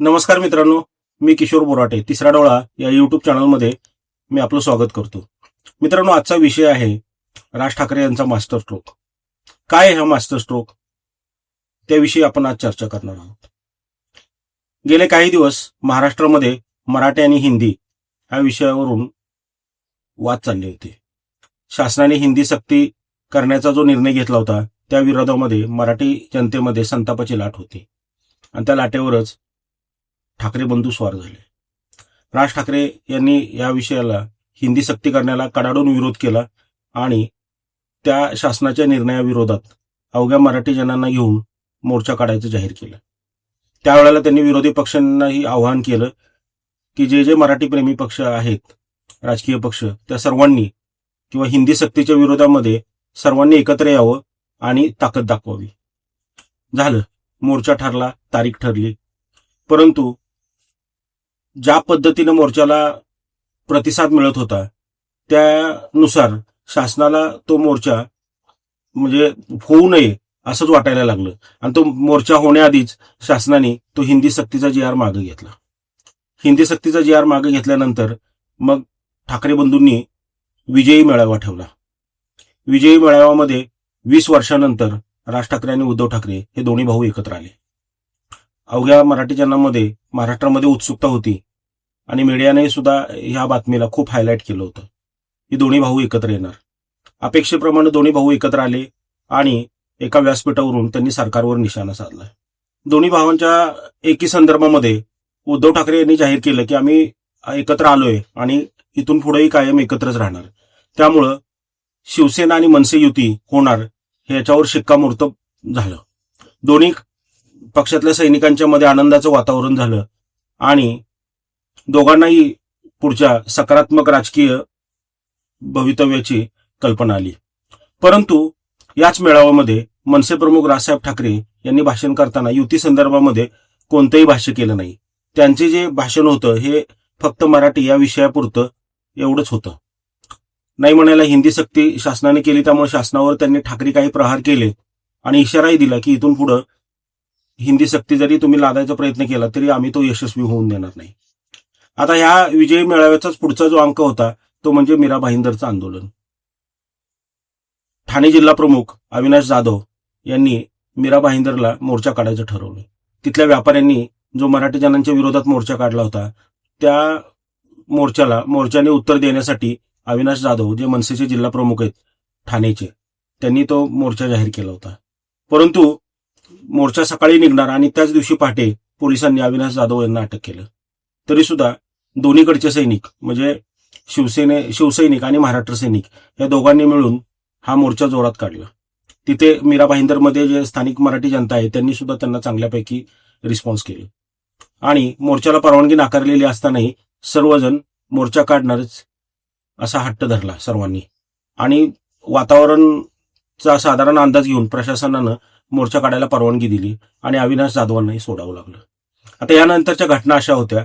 नमस्कार मित्रांनो मी किशोर बोराटे तिसरा डोळा या युट्यूब चॅनलमध्ये मी आपलं स्वागत करतो. मित्रांनो आजचा विषय आहे राज ठाकरे यांचा मास्टर स्ट्रोक काय आहे हा मास्टर स्ट्रोक त्याविषयी आपण आज चर्चा करणार आहोत. गेले काही दिवस महाराष्ट्रामध्ये मराठी आणि हिंदी या विषयावरून वाद चालले होते. शासनाने हिंदी सक्ती करण्याचा जो निर्णय घेतला होता त्या विरोधामध्ये मराठी जनतेमध्ये संतापाची लाट होती. आणि त्या लाटेवरच ठाकरे बंधू स्वार झाले. राज ठाकरे यांनी या विषयाला हिंदी सक्ती करण्याला कडाडून विरोध केला आणि त्या शासनाच्या निर्णयाविरोधात अवघ्या मराठी जनांना घेऊन मोर्चा काढायचं जाहीर केलं. त्यावेळेला त्यांनी विरोधी पक्षांनाही आवाहन केलं की जे जे मराठी प्रेमी पक्ष आहेत राजकीय पक्ष त्या सर्वांनी किंवा हिंदी सक्तीच्या विरोधामध्ये सर्वांनी एकत्र यावं आणि ताकद दाखवावी. झालं. मोर्चा ठरला तारीख ठरली. परंतु ज्या पद्धतीनं मोर्चाला प्रतिसाद मिळत होता त्यानुसार शासनाला तो मोर्चा म्हणजे होऊ नये असंच वाटायला लागलं. आणि तो मोर्चा होण्याआधीच शासनाने तो हिंदी सक्तीचा जी आर मागे घेतला. हिंदी सक्तीचा जी आर मागे घेतल्यानंतर मग ठाकरे बंधूंनी विजयी मेळावा ठेवला. विजयी मेळाव्यामध्ये वीस वर्षानंतर राज ठाकरे आणि उद्धव ठाकरे हे दोन्ही भाऊ एकत्र आले. अवघ्या मराठी जनामध्ये महाराष्ट्रामध्ये उत्सुकता होती. आणि मीडियाने सुद्धा ह्या बातमीला खूप हायलाईट केलं होतं. की दोन्ही भाऊ एकत्र येणार. अपेक्षेप्रमाणे दोन्ही भाऊ एकत्र आले आणि एका व्यासपीठावरून त्यांनी सरकारवर निशाणा साधला. दोन्ही भावांच्या एकी संदर्भामध्ये उद्धव ठाकरे यांनी जाहीर केलं की आम्ही एकत्र आलोय आणि इथून पुढेही कायम एकत्रच राहणार. त्यामुळं शिवसेना आणि मनसे युती होणार ह्याच्यावर शिक्कामोर्तब झालं. दोन्ही पक्षातल्या सैनिकांच्या मध्ये आनंदाचं वातावरण झालं आणि दोघांनाही पुढच्या सकारात्मक राजकीय भवितव्याची कल्पना आली. परंतु याच मेळाव्यामध्ये मनसे प्रमुख राजसाहेब ठाकरे यांनी भाषण करताना युती संदर्भामध्ये कोणतंही भाष्य केलं नाही. त्यांचे जे भाषण होतं हे फक्त मराठी या विषयापुरतं एवढंच होतं. नाही म्हणायला हिंदी सक्ती शासनाने केली त्यामुळे शासनावर त्यांनी ठाकरे काही प्रहार केले आणि इशाराही दिला की इथून पुढं हिंदी सक्ती जरी तुम्ही लादायचा प्रयत्न केला तरी आम्ही तो यशस्वी होऊन देणार नाही. आता ह्या विजयी मेळाव्याचाच पुढचा जो अंक होता तो म्हणजे मीरा भाईंदरचं आंदोलन. ठाणे जिल्हा प्रमुख अविनाश जाधव यांनी मीरा भाईंदरला मोर्चा काढायचं ठरवलं. तिथल्या व्यापाऱ्यांनी जो मराठी जनांच्या विरोधात मोर्चा काढला होता त्या मोर्चाला मोर्चाने उत्तर देण्यासाठी अविनाश जाधव जे मनसेचे जिल्हा प्रमुख आहेत ठाणेचे त्यांनी तो मोर्चा जाहीर केला होता. परंतु मोर्चा सकाळी निघणार आणि त्याच दिवशी पहाटे पोलिसांनी अविनाश जाधव यांना अटक केलं. तरी सुद्धा दोन्हीकडचे सैनिक म्हणजे शिवसेने शिवसैनिक आणि महाराष्ट्र सैनिक या दोघांनी मिळून हा मोर्चा जोरात काढला. तिथे मीरा भाईंदरमध्ये जे स्थानिक मराठी जनता आहे त्यांनी सुद्धा त्यांना चांगल्यापैकी रिस्पॉन्स केले. आणि मोर्चाला परवानगी नाकारलेली असतानाही सर्वजण मोर्चा काढणारच असा हट्ट धरला सर्वांनी. आणि वातावरणचा साधारण अंदाज घेऊन प्रशासनानं मोर्चा काढायला परवानगी दिली आणि अविनाश जाधवांनाही सोडावं लागलं. आता यानंतरच्या घटना अशा होत्या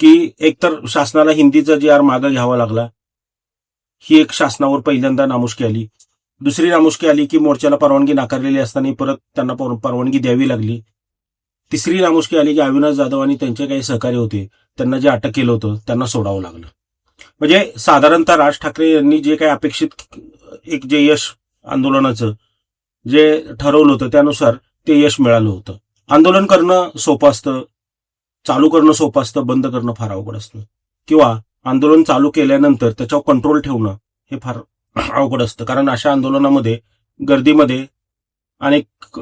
की एकतर शासनाला हिंदीचा जी आर मागं घ्यावा लागला ही एक शासनावर पहिल्यांदा नामुष्की आली. दुसरी नामुष्की आली की मोर्चाला परवानगी नाकारलेली असताना परत त्यांना परवानगी द्यावी लागली. तिसरी नामुष्की आली की अविनाश जाधव आणि त्यांचे काही सहकारी होते त्यांना जे अटक केलं होतं त्यांना सोडावं लागलं. म्हणजे साधारणतः राज ठाकरे यांनी जे काही अपेक्षित एक जे यश आंदोलनाचं जे ठरवलं होतं त्यानुसार ते यश मिळालं होतं. आंदोलन करणं सोपं असतं चालू करणं सोपं असतं बंद करणं फार अवघड असतं. किंवा आंदोलन चालू केल्यानंतर त्याच्यावर कंट्रोल ठेवणं हे फार अवघड असतं. कारण अशा आंदोलनामध्ये गर्दीमध्ये अनेक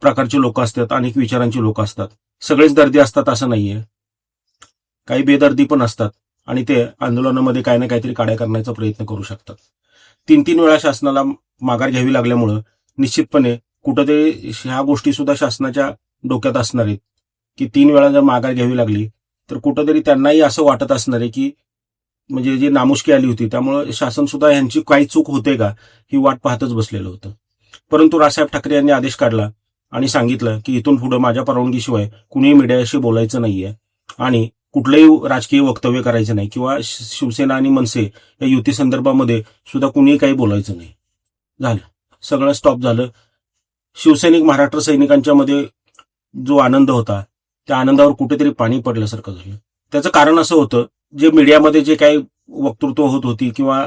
प्रकारचे लोक असतात अनेक विचारांची लोक असतात. सगळेच दर्दी असतात असं नाहीये. काही बेदर्दी पण असतात आणि ते आंदोलनामध्ये काही ना काहीतरी काड्या करण्याचा प्रयत्न करू शकतात. तीन तीन वेळा शासनाला माघार घ्यावी लागल्यामुळं निश्चितपणे कुठंतरी ह्या गोष्टी सुद्धा शासनाच्या डोक्यात असणार आहेत. की तीन वेळा जर माघार घ्यावी लागली तर कुठंतरी त्यांनाही असं वाटत असणार आहे की म्हणजे जी नामुष्की आली होती त्यामुळं शासन सुद्धा यांची काही चूक होते का ही वाट पाहतच बसलेलं होतं. परंतु राजसाहेब ठाकरे यांनी आदेश काढला आणि सांगितलं की इथून पुढे माझ्या परवानगीशिवाय कुणीही मीडियाशी बोलायचं नाहीये आणि कुठलंही राजकीय वक्तव्य करायचं नाही किंवा शिवसेना आणि मनसे या युती संदर्भामध्ये सुद्धा कुणीही काही बोलायचं नाही. झालं. सगळं स्टॉप झालं. शिवसैनिक महाराष्ट्र सैनिकांच्या मध्ये जो आनंद होता त्या आनंदावर कुठेतरी पाणी पडल्यासारखं झालं. त्याचं कारण असं होतं जे मीडियामध्ये जे काही वक्तृत्व होत होती किंवा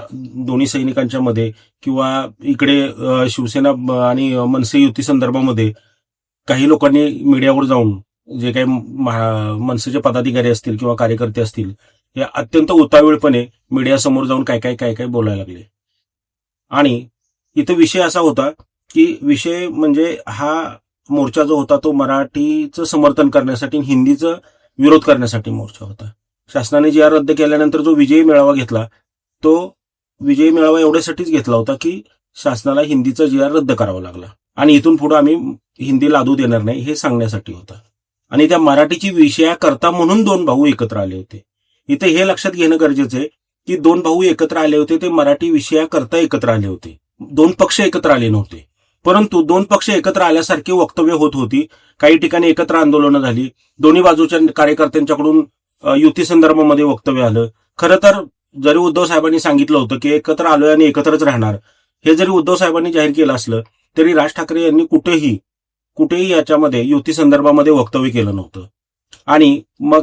दोन्ही सैनिकांच्या मध्ये किंवा इकडे शिवसेना आणि मनसे युती संदर्भामध्ये काही लोकांनी मीडियावर जाऊन जे काही मनसेचे पदाधिकारी असतील किंवा कार्यकर्ते असतील हे अत्यंत उतावीळपणे मीडियासमोर जाऊन काय काय काय काय बोलायला लागले. आणि इथं विषय असा होता की विषय म्हणजे हा मोर्चा जो होता तो मराठीचं समर्थन करण्यासाठी आणि हिंदीचं विरोध करण्यासाठी मोर्चा होता. शासनाने जी आर रद्द केल्यानंतर जो विजयी मेळावा घेतला तो विजयी मेळावा एवढ्यासाठीच घेतला होता की शासनाला हिंदीचा जी आर रद्द करावा लागला. आणि इथून पुढे आम्ही हिंदी लादू देणार नाही हे सांगण्यासाठी होता. आणि त्या मराठीची विषयाकरता म्हणून दोन भाऊ एकत्र आले होते. इथे हे लक्षात घेणं गरजेचं आहे की दोन भाऊ एकत्र आले होते ते मराठी विषयाकरता एकत्र आले होते. दोन पक्ष एकत्र आले नव्हते. परंतु दोन पक्ष एकत्र आल्यासारखी वक्तव्य होत होती. काही ठिकाणी एकत्र आंदोलनं झाली. दोन्ही बाजूच्या कार्यकर्त्यांच्याकडून युती संदर्भामध्ये वक्तव्य आलं. खरं तर जरी उद्धव साहेबांनी सांगितलं होतं की एकत्र आलोय आणि एकत्रच राहणार. हे जरी उद्धव साहेबांनी जाहीर केलं असलं तरी राज ठाकरे यांनी कुठेही कुठेही याच्यामध्ये युती संदर्भामध्ये वक्तव्य केलं नव्हतं. आणि मग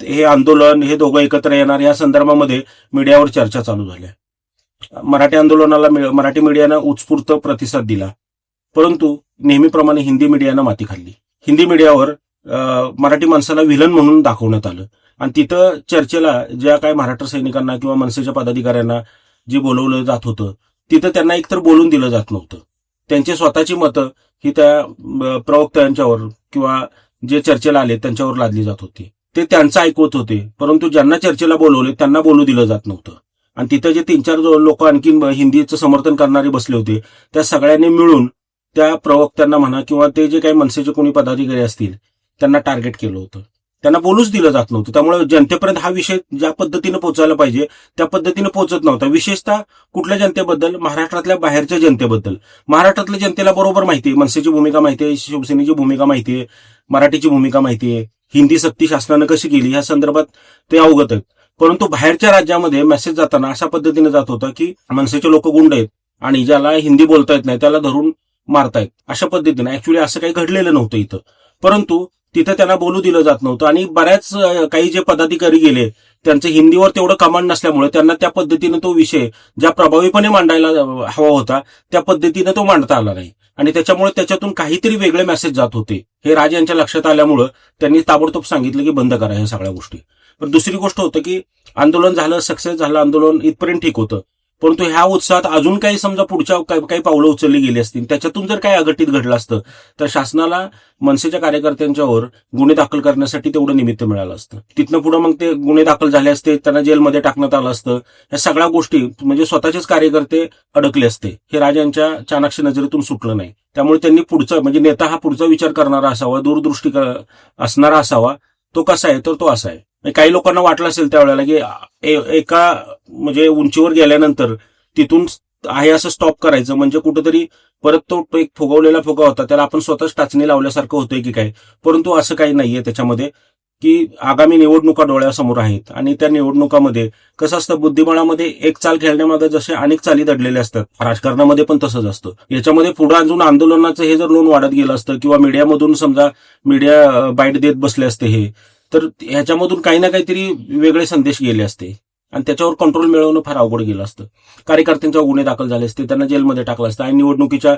हे आंदोलन हे दोघं एकत्र येणार या संदर्भामध्ये मीडियावर चर्चा चालू झाल्या. मराठी आंदोलनाला मराठी मीडियानं उत्स्फूर्त प्रतिसाद दिला. परंतु नेहमीप्रमाणे हिंदी मीडियानं माती खाल्ली. हिंदी मीडियावर मराठी माणसाला व्हिलन म्हणून दाखवण्यात आलं. आणि तिथं चर्चेला ज्या काय महाराष्ट्र सैनिकांना किंवा मनसेच्या पदाधिकाऱ्यांना जे बोलवलं जात होतं तिथं त्यांना एकतर बोलून दिलं जात नव्हतं. त्यांची स्वतःची मतं ही त्या प्रवक्त्यांच्यावर किंवा जे चर्चेला आले त्यांच्यावर लादली जात होती. ते त्यांचं ऐकवत होते परंतु ज्यांना चर्चेला बोलवले त्यांना बोलू दिलं जात नव्हतं. आणि तिथं जे तीन चार लोक आणखीन हिंदीचं समर्थन करणारे बसले होते त्या सगळ्यांनी मिळून त्या प्रवक्त्यांना म्हणा किंवा ते जे काही मनसेचे कोणी पदाधिकारी असतील त्यांना टार्गेट केलं होतं. त्यांना बोलूच दिलं जात नव्हतं. त्यामुळे जनतेपर्यंत हा विषय ज्या पद्धतीने पोहोचायला पाहिजे त्या पद्धतीनं पोहोचत नव्हता. विशेषतः कुठल्या जनतेबद्दल? महाराष्ट्रातल्या बाहेरच्या जनतेबद्दल. महाराष्ट्रातल्या जनतेला बरोबर माहिती आहे. मनसेची भूमिका माहिती आहे. शिवसेनेची भूमिका माहिती आहे. मराठीची भूमिका माहिती आहे. हिंदी सक्ती शासनानं कशी केली ह्या संदर्भात ते अवगत आहेत. परंतु बाहेरच्या राज्यामध्ये मेसेज जाताना अशा पद्धतीने जात होता की मनसेचे लोक गुंड आहेत आणि ज्याला हिंदी बोलता येत नाही त्याला धरून मारतायत. अशा पद्धतीने ऍक्च्युली असं काही घडलेलं नव्हतं इथं. परंतु तिथं त्यांना बोलू दिलं जात नव्हतं आणि बऱ्याच काही जे पदाधिकारी गेले त्यांचं हिंदीवर तेवढं कमांड नसल्यामुळे त्यांना त्या पद्धतीनं तो विषय ज्या प्रभावीपणे मांडायला हवा होता त्या पद्धतीनं तो मांडता आला नाही. आणि त्याच्यामुळे त्याच्यातून काहीतरी वेगळे मेसेज जात होते. हे राज यांच्या लक्षात आल्यामुळं त्यांनी ताबडतोब सांगितलं की बंद करा ह्या सगळ्या गोष्टी. पण दुसरी गोष्ट होतं की आंदोलन झालं सक्सेस झालं आंदोलन इथपर्यंत ठीक होतं. परंतु ह्या उत्साहात अजून काही समजा पुढच्या काही पावलं उचलली गेली असतील त्याच्यातून जर काही अघटित घडलं असतं तर शासनाला मनसेच्या कार्यकर्त्यांच्यावर गुन्हे दाखल करण्यासाठी तेवढं निमित्त मिळालं असतं. तिथनं पुढे मग ते गुन्हे दाखल झाले असते त्यांना जेलमध्ये टाकण्यात आलं असतं. या सगळ्या गोष्टी म्हणजे स्वतःचेच कार्यकर्ते अडकले असते. हे राजांच्या चाणाक्ष नजरेतून सुटलं नाही. त्यामुळे त्यांनी पुढचा म्हणजे नेता हा पुढचा विचार करणारा असावा दूरदृष्टी असणारा असावा तो कसा आहे तर तो असा आहे. म्हणजे काही लोकांना वाटलं असेल त्यावेळेला की एका म्हणजे उंचीवर गेल्यानंतर तिथून आहे असं स्टॉप करायचं. म्हणजे कुठंतरी परत तो एक फुगवलेला फुगा होता. त्याला आपण स्वतःच टाचणी लावल्यासारखं होतंय की काय. परंतु असं काही नाहीये त्याच्यामध्ये की आगामी निवडणुका डोळ्यासमोर आहेत. आणि त्या निवडणुकामध्ये कसं असतं बुद्धिबळामध्ये एक चाल खेळण्यामध्ये जसे अनेक चाली दडलेले असतात. राजकारणामध्ये पण तसंच असतं. याच्यामध्ये पुढे अजून आंदोलनाचं हे जर लोन वाढत गेलं असतं किंवा मीडियामधून समजा मीडिया बाईट देत बसले असते हे तर ह्याच्यामधून काही ना काहीतरी वेगळे संदेश गेले असते. आणि त्याच्यावर कंट्रोल मिळवणं फार अवघड गेलं असतं. कार्यकर्त्यांच्यावर गुन्हे दाखल झाले असते त्यांना जेलमध्ये टाकलं असतं आणि निवडणुकीच्या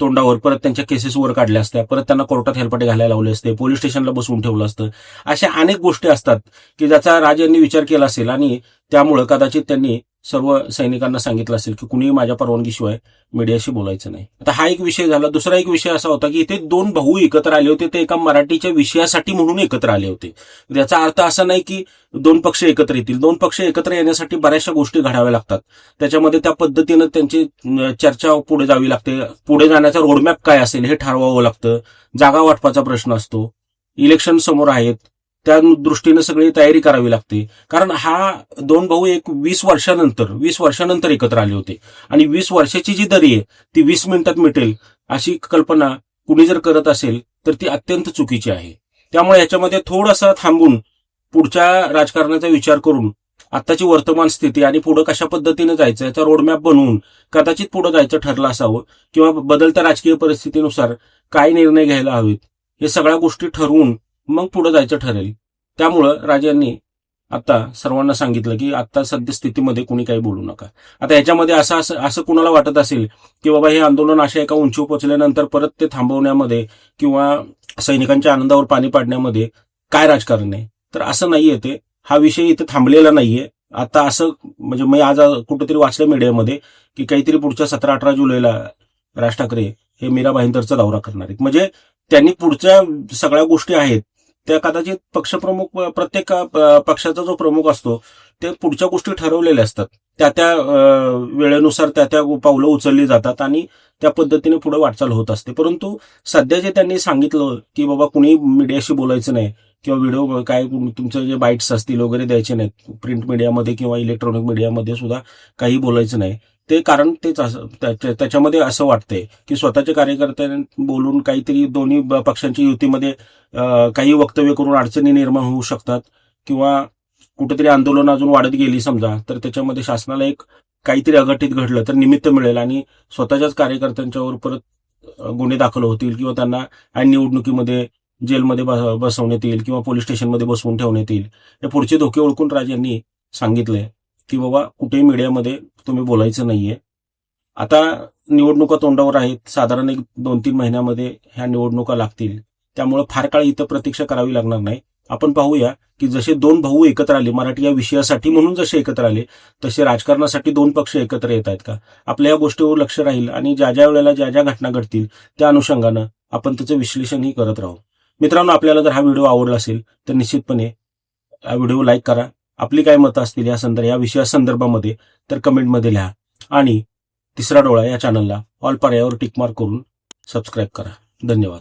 तोंडावर परत त्यांच्या केसेस वर काढल्या असत्या. परत त्यांना कोर्टात हेलपाटे घालायला लावले असते पोलीस स्टेशनला बसवून ठेवलं असतं. अशा अनेक गोष्टी असतात की ज्याचा राज यांनी विचार केला असेल आणि त्यामुळं कदाचित त्यांनी सर्व सैनिकांना सांगितलं असेल की कुणीही माझ्या परवानगीशिवाय मीडियाशी बोलायचं नाही. आता हा एक विषय झाला. दुसरा एक विषय असा होता की इथे दोन भाऊ एकत्र आले होते. ते एका मराठीच्या विषयासाठी म्हणून एकत्र आले होते. याचा अर्थ असा नाही की दोन पक्ष एकत्र येतील. दोन पक्ष एकत्र येण्यासाठी बऱ्याचशा गोष्टी घडाव्या लागतात. त्याच्यामध्ये त्या पद्धतीनं त्यांची चर्चा पुढे जावी लागते. पुढे जाण्याचा रोडमॅप काय असेल हे ठरवावं लागतं. जागा वाटपाचा प्रश्न असतो. इलेक्शन समोर आहेत. त्या दृष्टीनं सगळी तयारी करावी लागते. कारण हा दोन भाऊ एक वीस वर्षानंतर वीस वर्षानंतर एकत्र आले होते. आणि वीस वर्षाची जी दरी आहे ती वीस मिनिटात मिटेल अशी कल्पना कुणी जर करत असेल तर ती अत्यंत चुकीची आहे. त्यामुळे याच्यामध्ये थोडासा थांबून पुढच्या राजकारणाचा विचार करून आत्ताची वर्तमान स्थिती आणि पुढे कशा पद्धतीने जायचं याचा रोडमॅप बनवून कदाचित पुढे जायचं ठरलं असावं किंवा बदलत्या राजकीय परिस्थितीनुसार काय निर्णय घ्यायला हवेत हे सगळ्या गोष्टी ठरवून मग पुढे जायचं ठरेल. त्यामुळं राजांनी यांनी आता सर्वांना सांगितलं की आता सध्या स्थितीमध्ये कुणी काही बोलू नका. आता याच्यामध्ये असं असं असं कुणाला वाटत असेल की बाबा हे आंदोलन अशा एका उंचीवर पोचल्यानंतर परत ते थांबवण्यामध्ये किंवा सैनिकांच्या आनंदावर पाणी पाडण्यामध्ये काय राजकारण आहे? तर असं नाहीये ते. हा विषय इथं थांबलेला नाहीये. आता असं म्हणजे मी आज कुठेतरी वाचलं मीडियामध्ये की काहीतरी पुढच्या सतरा अठरा जुलैला राज ठाकरे हे मीरा भाईंदरचा दौरा करणार आहेत. म्हणजे त्यांनी पुढच्या सगळ्या गोष्टी आहेत. त्या कदाचित पक्षप्रमुख प्रत्येक पक्षाचा जो प्रमुख असतो ते पुढच्या गोष्टी ठरवलेल्या असतात. त्या त्या वेळेनुसार त्या त्या पावलं उचलली जातात आणि त्या पद्धतीने पुढे वाटचाल होत असते. परंतु सध्या जे त्यांनी सांगितलं की बाबा कुणी मीडियाशी बोलायचं नाही किंवा व्हिडिओ काय तुमचे जे बाईट्स असतील वगैरे द्यायचे नाहीत प्रिंट मीडियामध्ये किंवा इलेक्ट्रॉनिक मीडियामध्ये सुद्धा काही बोलायचं नाही ते कारण तेच असं त्याच्यामध्ये असं वाटतंय की स्वतःच्या कार्यकर्त्यांनी बोलून काहीतरी दोन्ही पक्षांच्या युतीमध्ये काही वक्तव्य करून अडचणी निर्माण होऊ शकतात किंवा कुठेतरी आंदोलन अजून वाढत गेली समजा तर त्याच्यामध्ये शासनाला एक काहीतरी अघटित घडलं तर निमित्त मिळेल आणि स्वतःच्याच कार्यकर्त्यांच्यावर परत गुन्हे दाखल होतील किंवा त्यांना आणि निवडणुकीमध्ये जेलमध्ये बस- बसवण्यात येईल किंवा पोलीस स्टेशनमध्ये बसवून ठेवण्यात येईल. हे पुढचे धोके ओळखून राज यांनी सांगितलंय. की बाबा कुठेही मीडियामध्ये तुम्ही बोलायचं नाहीये. आता निवडणुका तोंडावर आहेत. साधारण एक दोन तीन महिन्यामध्ये ह्या निवडणुका लागतील. त्यामुळे फार काळ इथं प्रतीक्षा करावी लागणार नाही. आपण पाहूया की जसे दोन भाऊ एकत्र आले मराठी या विषयासाठी म्हणून जसे एकत्र आले तसे राजकारणासाठी दोन पक्ष एकत्र येत आहेत का? आपल्या या गोष्टीवर लक्ष राहील आणि ज्या ज्या वेळेला ज्या ज्या घटना घडतील त्या अनुषंगानं आपण त्याचं विश्लेषणही करत राहू. मित्रांनो आपल्याला जर हा व्हिडिओ आवडला असेल तर निश्चितपणे हा व्हिडिओ लाईक करा आपली काय मतं असतील या संदर्भ या विषया संदर्भामध्ये तर कमेंटमध्ये लिहा. आणि तिसरा डोळा या चॅनलला ऑल पर्यायावर टिकमार्क करून सबस्क्राईब करा. धन्यवाद.